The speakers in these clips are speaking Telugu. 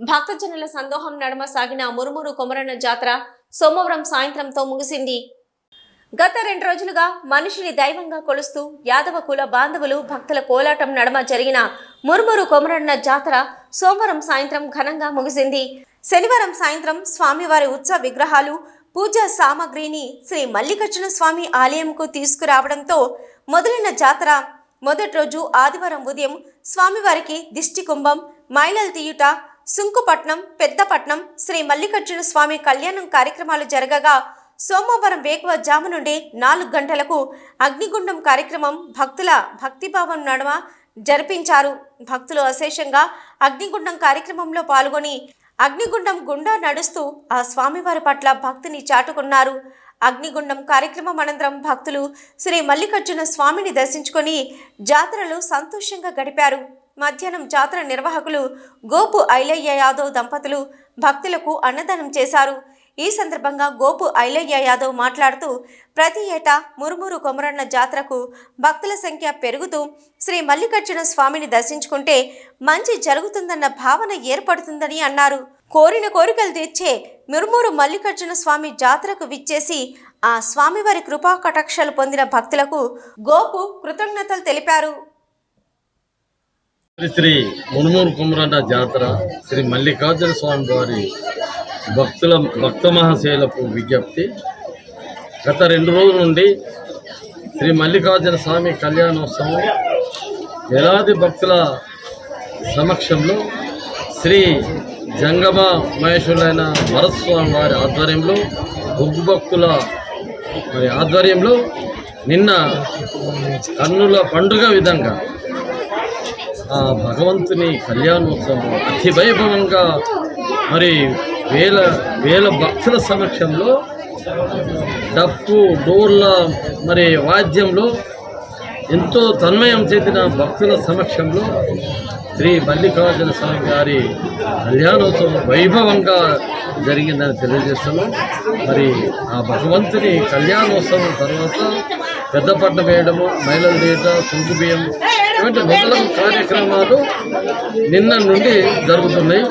భక్తజనుల సందోహం నడుమ సాగిన మురుమురు కొమరన్న జాతర సోమవారం సాయంత్రంతో ముగిసింది. గత రెండు రోజులుగా మనిషిని దైవంగా కొలుస్తూ యాదవ కుల బాంధవులు భక్తుల కోలాటం నడమ జరిగిన మురుమురు కొమరన్న జాతర సోమవారం సాయంత్రం ఘనంగా ముగిసింది. శనివారం సాయంత్రం స్వామివారి ఉత్సవ విగ్రహాలు పూజా సామాగ్రిని శ్రీ మల్లికార్జున స్వామి ఆలయంకు తీసుకురావడంతో మొదలైన జాతర మొదటి రోజు ఆదివారం ఉదయం స్వామివారికి దిష్టి కుంభం మైలలు తీయుట సుంకుపట్నం పెద్దపట్నం శ్రీ మల్లికార్జున స్వామి కళ్యాణం కార్యక్రమాలు జరగగా సోమవారం వేకువజాము నుండి నాలుగు గంటలకు అగ్నిగుండం కార్యక్రమం భక్తుల భక్తిభావం నడుమ జరిపించారు. భక్తులు అశేషంగా అగ్నిగుండం కార్యక్రమంలో పాల్గొని అగ్నిగుండం గుండా నడుస్తూ ఆ స్వామివారి పట్ల భక్తిని చాటుకున్నారు. అగ్నిగుండం కార్యక్రమం అనంతరం భక్తులు శ్రీ మల్లికార్జున స్వామిని దర్శించుకొని జాతరలో సంతోషంగా గడిపారు. మధ్యాహ్నం జాతర నిర్వాహకులు గోపు ఐలయ్య యాదవ్ దంపతులు భక్తులకు అన్నదానం చేశారు. ఈ సందర్భంగా గోపు ఐలయ్య యాదవ్ మాట్లాడుతూ ప్రతి ఏటా మురుమురు కొమరన్న జాతరకు భక్తుల సంఖ్య పెరుగుతూ శ్రీ మల్లికార్జున స్వామిని దర్శించుకుంటే మంచి జరుగుతుందన్న భావన ఏర్పడుతుందని అన్నారు. కోరిన కోరికలు తీర్చే మురుమూరు మల్లికార్జున స్వామి జాతరకు విచ్చేసి ఆ స్వామివారి కృపా కటాక్షాలు పొందిన భక్తులకు గోపు కృతజ్ఞతలు తెలిపారు. శ్రీ శ్రీ మునుమూరు కుమరన్న జాతర శ్రీ మల్లికార్జున స్వామి వారి భక్తుల భక్త మహాశైలకు విజ్ఞప్తి. గత రెండు రోజుల నుండి శ్రీ మల్లికార్జున స్వామి కళ్యాణోత్సవం వేలాది భక్తుల సమక్షంలో శ్రీ జంగమ మహేశ్వరులైన భరతస్వామి వారి ఆధ్వర్యంలో బొగ్గు భక్తుల మరి ఆధ్వర్యంలో నిన్న కన్నుల పండుగ విధంగా ఆ భగవంతుని కళ్యాణోత్సవం అతి వైభవంగా మరి వేల వేల భక్తుల సమక్షంలో డప్పు డోర్ల మరి వాద్యంలో ఎంతో తన్మయం చెందిన భక్తుల సమక్షంలో శ్రీ మల్లికార్జున స్వామి గారి కళ్యాణోత్సవం వైభవంగా జరిగిందని తెలియజేస్తున్నాం. మరి ఆ భగవంతుని కళ్యాణోత్సవం తర్వాత పెద్దపట్నం వేయడము మహిళలు వేయట కుంకు బియ్యం ఇటువంటి మొదలగు కార్యక్రమాలు నిన్న నుండి జరుగుతున్నాయి.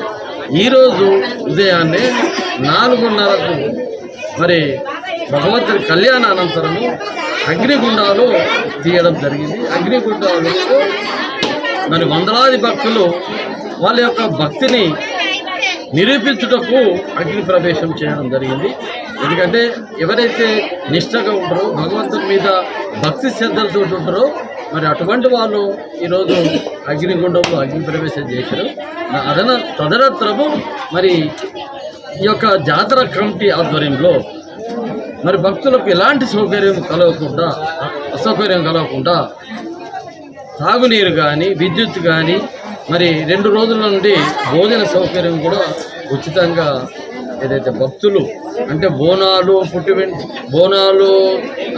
ఈరోజు ఉదయాన్నే నాలుగున్నరకు మరి భగవంతుడి కళ్యాణ అనంతరము అగ్నిగుండాలు తీయడం జరిగింది. అగ్నిగుండాలు మరి వందలాది భక్తులు వాళ్ళ యొక్క భక్తిని నిరూపించుటకు అగ్ని ప్రవేశం చేయడం జరిగింది. ఎందుకంటే ఎవరైతే నిష్టగా ఉంటారో భగవంతుని మీద భక్తి శ్రద్ధలతో ఉంటారో మరి అటువంటి వాళ్ళు ఈరోజు అగ్నిగుండంలో అగ్ని ప్రవేశం చేశారు. అదన తదనంతరము మరి ఈ యొక్క జాతర కమిటీ ఆధ్వర్యంలో మరి భక్తులకు ఎలాంటి సౌకర్యం కలగకుండా అసౌకర్యం కలగకుండా తాగునీరు కానీ విద్యుత్ కానీ మరి రెండు రోజుల నుండి భోజన సౌకర్యం కూడా ఉచితంగా ఏదైతే భక్తులు అంటే బోనాలు పుట్టి బోనాలు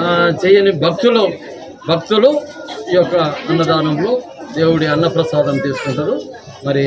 ఆ, చేయని భక్తులు భక్తులు ఈ యొక్క అన్నదానంలో దేవుడి అన్నప్రసాదం తీసుకుంటారు. మరి